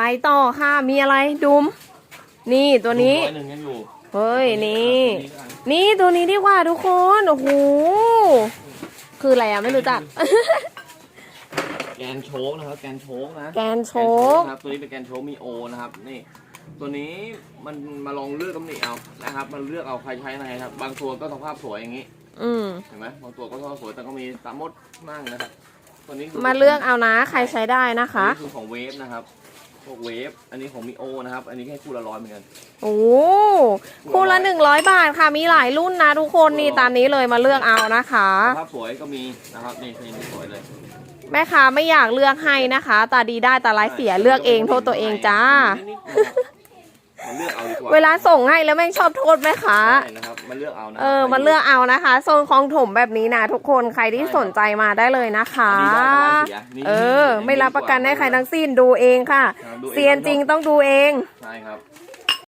ไปต่อค่ะ มีอะไรดุม นี่ตัวนี้ ร้อยหนึ่งยังอยู่ เฮ้ย นี่ตัวกันนี่ตัวนี้ดีกว่าทุกคน โอ้โห คืออะไรอะไม่รู้จัก แกนโชกนะครับ แกนโชกนะแกนโชก นะครับ ตัวนี้เป็นแกนโชกมีโอนะครับ นี่ ตัวนี้มันมาลองเลือกตำหนิเอา นะครับ มันเลือกเอาใครใช้ไหนครับ บางตัวก็สภาพสวยอย่างนี้ อืม เห็นไหมบางตัวก็สภาพสวย แต่ก็มีตามมดมั่งนะครับ ตัวนี้คือมาเลือกเอานะ ใครใช้ได้นะคะอันนี้คือของเวฟนะครับ พวกเวฟ อันนี้ของมีโอนะครับ อันนี้แค่คู่ละร้อยเหมือนกัน โอ้คู่ละหนึ่งร้อยบาทค่ะมีหลายรุ่นนะทุกคนนี่ตามนี้เลยมาเลือกเอานะคะสภาพสวยก็มีนะครับนี่นี่สวยเลย แม่ค้าไม่อยากเลือกให้นะคะ ตาดีได้ตาร้ายเสียเลือกเองโทษตัวเองจ้า เลือกเอาดีกว่าเวลาส่งให้แล้วแม่งชอบโทษแม่ค้า ใช่นะครับมันเลือกเอานะเออมาเลือกเอานะคะโซนคลองถมแบบนี้นะทุกคนใครที่สนใจมาได้เลยนะคะ อันนี้ได้แต่ว่าเสียนี่เออ ไม่รับประกันให้ใครทั้งสิ้นดูเองค่ะ ครับดูอง เซียนจริงต้องดูเอง ใช่ครับ